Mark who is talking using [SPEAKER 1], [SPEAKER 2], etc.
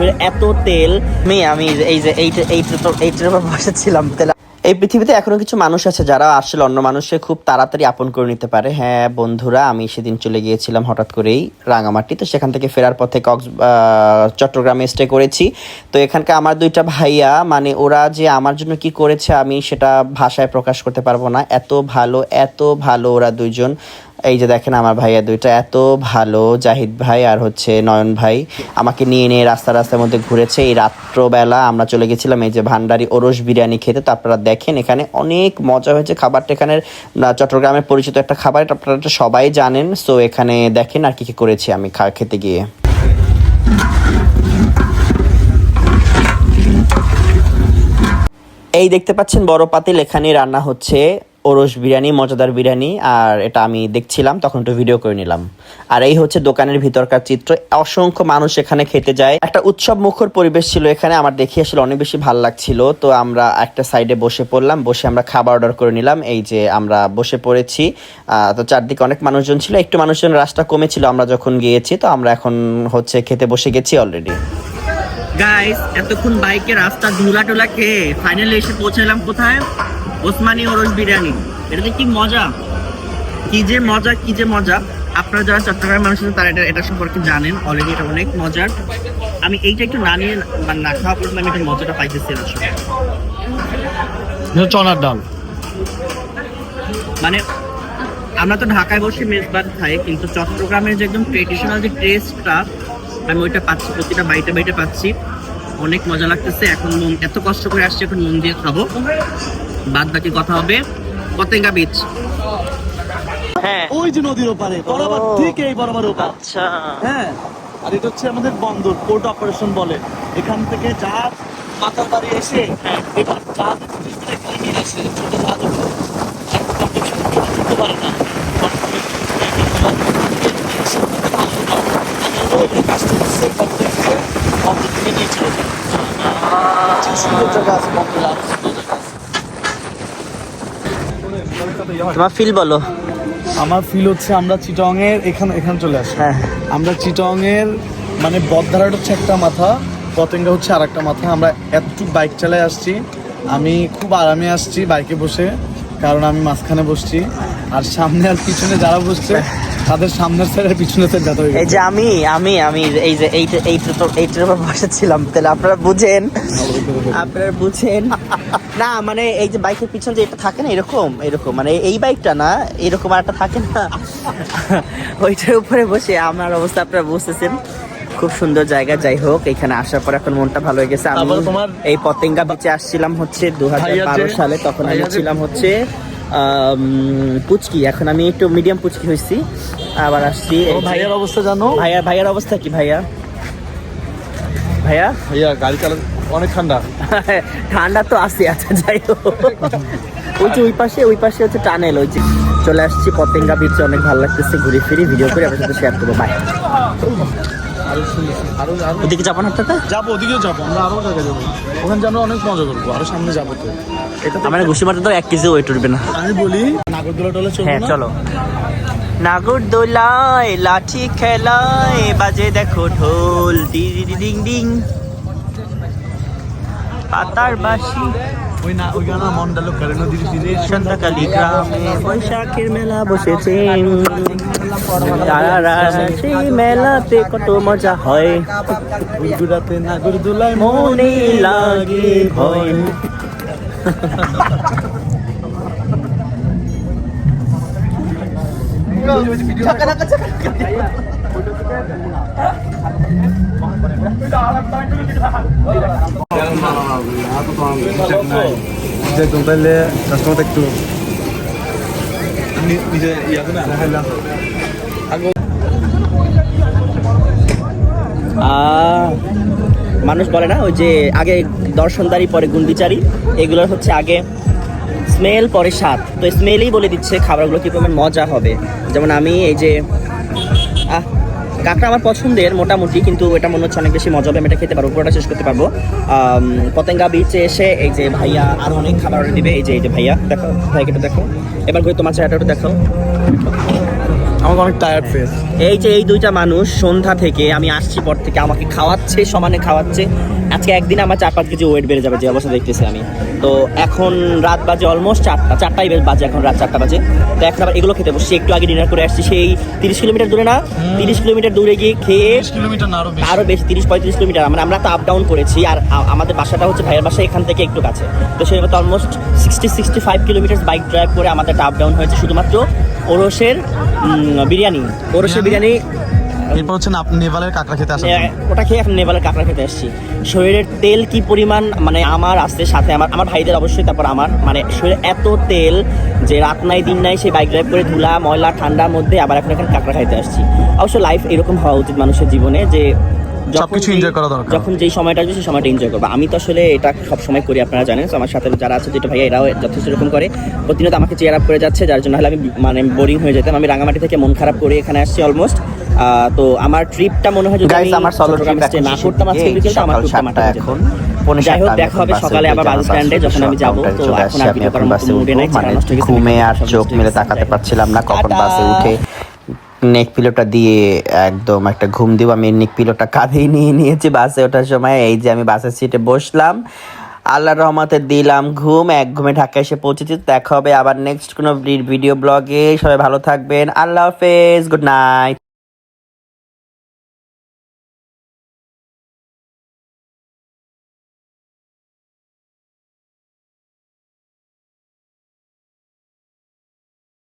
[SPEAKER 1] শরীরে এত তেল। আমি আমি এই যে এইটা এইটার এইটার উপর বসেছিলাম তেল এই পৃথিবীতে এখনও কিছু মানুষ আছে যারা আসলে অন্য মানুষকে খুব তাড়াতাড়ি আপন করে নিতে পারে। হ্যাঁ বন্ধুরা, আমি সেদিন চলে গিয়েছিলাম হঠাৎ করেই রাঙামাটি। তো সেখান থেকে ফেরার পথে কক্স চট্টগ্রামে স্টে করেছি। তো এখানকার আমার দুইটা ভাইয়া মানে ওরা যে আমার জন্য কি করেছে আমি সেটা ভাষায় প্রকাশ করতে পারব না। এত ভালো এত ভালো ওরা দুইজন। এই যে দেখেন আমার ভাইয়া দুইটা, এত ভালো জাহিদ ভাই আর হচ্ছে নয়ন ভাই। আমাকে নিয়ে নিয়ে রাস্তা রাস্তার মধ্যে ঘুরেছে। এই রাত্রবেলা আমরা চলে গেছিলাম এই যে ভান্ডারি ওরস বিরিয়ানি খেতে। তো আপনারা দেখেন এখানে অনেক মজা হয়েছে। খাবারটা এখানে চট্টগ্রামের পরিচিত একটা খাবার। আপনারা সবাই জানেন। সো এখানে দেখেন আর কি কি করেছি আমি খা- খেতে গিয়ে। এই দেখতে পাচ্ছেন বড় পাতিল। এখানে রান্না হচ্ছে ওরস বিরিয়ানি, মজাদার বিরিয়ানি, আর এটা আমি দেখছিলাম, তখন একটু ভিডিও করে নিলাম। আর এই হচ্ছে দোকানের ভিতরকার চিত্র। অসংখ্য মানুষ এখানে খেতে যায়। একটা উৎসব মুখর পরিবেশ ছিল এখানে, আমার দেখে আসলে অনেক বেশি ভালো লাগছিল। তো আমরা একটা সাইডে বসে পড়লাম, বসে আমরা খাবার অর্ডার করে নিলাম। এই যে আমরা বসে পড়েছি তো চারদিকে অনেক মানুষজন ছিল। একটু মানুষজন রাস্তা কমেছিল, আমরা যখন গিয়েছি, তো আমরা এখন হচ্ছে খেতে বসে গেছি অলরেডি গাইস এতক্ষণ বাইকে রাস্তা ধুলা টোলা খেয়ে ফাইনালি এসে পৌঁছালাম কোথায়? ওসমানী ওরস বিরিয়ানি। এটাতে কি মজা? কি যে মজা কি যে মজা। আপনারা যারা চট্টগ্রামের মানুষ আছেন তারা এটা এটা সম্পর্কে জানেন। অলরেডি এটা অনেক মজার। আমি এইটা একটু না নিয়ে মানে না খাওয়া পর্যন্ত আমি এটা মজাটা পাইতেছি না।
[SPEAKER 2] চনার ডাল।
[SPEAKER 1] মানে আমরা তো ঢাকায় বসে মেজবান খাই কিন্তু চট্টগ্রামের যে একদম ট্রেডিশনাল যে টেস্টটা আমি ওইটা পাচ্ছি প্রতিটা বাইটে বাইটে পাচ্ছি। অনেক মজা লাগতেছে। এখন মন এত কষ্ট করে আসছে এখন মন দিয়ে খাব। বাদ বাকি কথা হবে। পতেঙ্গা বিচ হ্যাঁ।
[SPEAKER 2] ওই যে নদীর ওপারে বরাবর। ঠিক এই বরাবর ওপার।
[SPEAKER 1] আচ্ছা।
[SPEAKER 2] হ্যাঁ আর এটা হচ্ছে আমাদের বন্দর পোর্ট অপারেশন বলে। এখান থেকে জাহাজ মাথার বাড়ি এসে এবার আছে ছোট জাহাজ কেউ ঢুকতে পারে না বন্দর থেকে নিয়ে চলে যায় খুব সুন্দর জায়গা আছে বন্দরে আরও সুন্দর জায়গা আছে
[SPEAKER 1] তোমার ফিল বলো।
[SPEAKER 2] আমার ফিল হচ্ছে আমরা চিটং এর এখানে এখানে চলে আসি।
[SPEAKER 1] হ্যাঁ।
[SPEAKER 2] আমরা চিটং এর মানে বদধারাট হচ্ছে একটা মাথা পতেঙ্গা হচ্ছে আর একটা মাথা। আমরা এতটুকু বাইক চালায় আসছি। আমি খুব আরামে আসছি বাইকে বসে কারণ আমি মাঝখানে বসছি। আর সামনে আর পিছনে যারা বসছে তাদের সামনের সাইড আর পিছনের সাইড ব্যথা হয়ে
[SPEAKER 1] এই যে আমি আমি আমি এই যে এইটা এইটা তো এইটার উপর বসেছিলাম তাহলে আপনারা বুঝেন। আপনারা বুঝেন। না মানে এই যে বাইকের পিছনে যে এটা থাকে না এরকম এরকম মানে এই বাইকটা না এরকম আর একটা থাকে না। ওইটার উপরে বসে আমার অবস্থা আপনারা বুঝতেছেন। খুব সুন্দর জায়গা যাই হোক এখানে আসার পর এখন মনটা ভালো হয়ে গেছে। আমি
[SPEAKER 2] তোমার-
[SPEAKER 1] এই পতেঙ্গা বিচে আসছিলাম হচ্ছে দু সালে তখন আমি ছিলাম হচ্ছে পুচকি এখন আমি একটু মিডিয়াম পুচকি হয়েছি। আবার আসছি
[SPEAKER 2] ভাইয়ের অবস্থা জানো?
[SPEAKER 1] ভাইয়া ভাইয়ার অবস্থা কি ভাইয়া? ভাইয়া?
[SPEAKER 2] ভাইয়া গাড়ি চালা অনেক ঠান্ডা।
[SPEAKER 1] ঠান্ডা তো আছে আচ্ছা যাই হোক। ওই যে ওই পাশে ওই পাশে হচ্ছে টানেল ওই যে। চলে আসছি পতেঙ্গা বিচে অনেক ভালো লাগতেছে ঘুরে ফিরে ভিডিও করে আপনার সাথে শেয়ার করব। বাই
[SPEAKER 2] আরও আরও আরও।
[SPEAKER 1] ওদিকে যাব না আপনারা
[SPEAKER 2] যাব ওদিকেও যাব আমরা আরও জায়গায় যাব। ওখানে যাব অনেক মজা করব আরও সামনে যাব তো। এটা
[SPEAKER 1] আমার ঘুষি মারতে তো এক কেজি ওয়েট উঠবে না।
[SPEAKER 2] আমি বলি নাগরদোলা টোলা চলবো
[SPEAKER 1] হ্যাঁ চলো। নাগর দোলায় লাঠি খেলায় বাজে দেখো ঢোল। ডি ডিং ডিং পাতার বাসি
[SPEAKER 2] ওই না ওই গানা মন্ডালো নদীর তীরে
[SPEAKER 1] সন্ধ্যাকালী গ্রামে। বৈশাখের মেলা বসেছে। তারা সেই মেলাতে কত মজা হয়।
[SPEAKER 2] গুজরাতে নাগরদোলায়
[SPEAKER 1] মনে লাগে ভয়। মানুষ বলে না, ওই যে আগে দর্শনদারি, পরে গুন্ডিচারি, এগুলোর হচ্ছে আগে স্মেল পরে স্বাদ। তো স্মেলই বলে দিচ্ছে খাবারগুলো, কি পরিমাণ মজা হবে। যেমন আমি এই যে, আহ কাঁকড়া আমার পছন্দের, মোটামুটি, কিন্তু এটা মনে হচ্ছে অনেক বেশি মজা হবে আমি এটা খেতে পারব, পুরোটা শেষ করতে পারব। পতেঙ্গা বিচে এসে এই যে ভাইয়া আরও অনেক খাবার দিবে। এই যে এই যে ভাইয়া, দেখো, ভাইকে দেখো। এবার করে তোমার চেহারাটা দেখো
[SPEAKER 2] আমাকে অনেক টায়ার্ড ফেস
[SPEAKER 3] এই যে এই দুইটা মানুষ সন্ধ্যা থেকে আমি আসছি পর থেকে আমাকে খাওয়াচ্ছে সমানে খাওয়াচ্ছে। আজকে একদিন আমার চার পাঁচ কেজি ওয়েট বেড়ে যাবে যে অবস্থা দেখতেছি আমি। তো এখন রাত বাজে অলমোস্ট চারটা চারটাই বেশ বাজে এখন রাত চারটা বাজে। তো এখন আবার এগুলো খেতে বসছি একটু আগে ডিনার করে আসছি সেই তিরিশ কিলোমিটার দূরে না? তিরিশ কিলোমিটার দূরে গিয়ে খেয়ে
[SPEAKER 2] কিলোমিটার আরও বেশি।
[SPEAKER 3] তিরিশ পঁয়ত্রিশ কিলোমিটার। মানে আমরা তো আপ ডাউন করেছি আর আমাদের বাসাটা হচ্ছে ভাইয়ের বাসা এখান থেকে একটু কাছে। তো সেই almost sixty sixty five kilometre bike drive করে আমাদের আপ ডাউন হয়েছে শুধুমাত্র। ওরসের বিরিয়ানি ওরসের বিরিয়ানি?
[SPEAKER 2] এরপর হচ্ছে না- নেপালের কাঁকড়া খেতে আসা
[SPEAKER 3] ওটা খেয়ে এখন নেভালের কাঁকড়া খেতে আসছি শরীরের তেল কি পরিমাণ মানে আমার আসছে সাথে আমার আমার ভাইদের অবশ্যই তারপর আমার মানে শরীরে এত তেল যে রাত নাই দিন নাই সেই বাইক ড্রাইভ করে ধুলা ময়লা ঠান্ডার মধ্যে আবার এখন এখানে কাঁকড়া খাইতে আসছি। অবশ্য লাইফ এরকম হওয়া উচিত মানুষের জীবনে যে
[SPEAKER 2] সবকিছু enjoy করা দরকার।
[SPEAKER 3] যখন যেই সময়টা আসবে সেই সময়টা এনজয় করব। আমি তো আসলে এটা সব সময় করি আপনারা জানেন। আমার সাথে যারা আছে যেটা ভাইয়া এরাও যথেষ্ট এরকম করে। প্রতিনিয়ত আমাকে চেয়ার আপ করে যাচ্ছে যার জন্য হলে আমি মানে বোরিং হয়ে যেতাম। আমি রাঙামাটি থেকে মন খারাপ করে এখানে আসছি অলমোস্ট তো আমার ট্রিপটা মনে হয় যদি আমি আমার সলো ট্রিপ না করতাম আজকে বিকেলটা আমার মাঠে
[SPEAKER 1] এখন
[SPEAKER 3] যাই হোক দেখা হবে সকালে আবার বাস স্ট্যান্ডে যখন আমি যাব। তো এখন আর ভিডিও করার
[SPEAKER 1] বাসে
[SPEAKER 3] মতো মুডে নাই
[SPEAKER 1] মানে ঘুমে আর চোখ মেলে তাকাতে পারছিলাম না কখন বাসে উঠে। নেক পিলোটা দিয়ে একদম একটা ঘুম দিব। আমি নেক পিলোটা কাঁধেই নিয়ে নিয়েছি বাসে ওঠার সময়। এই যে আমি বাসের সিটে বসলাম। আল্লাহ রহমতে দিলাম ঘুম। এক ঘুমে ঢাকা এসে পৌঁছেছি। দেখা হবে আবার নেক্সট কোনো ভিডিও ব্লগে সবাই ভালো থাকবেন। আল্লাহ হাফেজ। Good night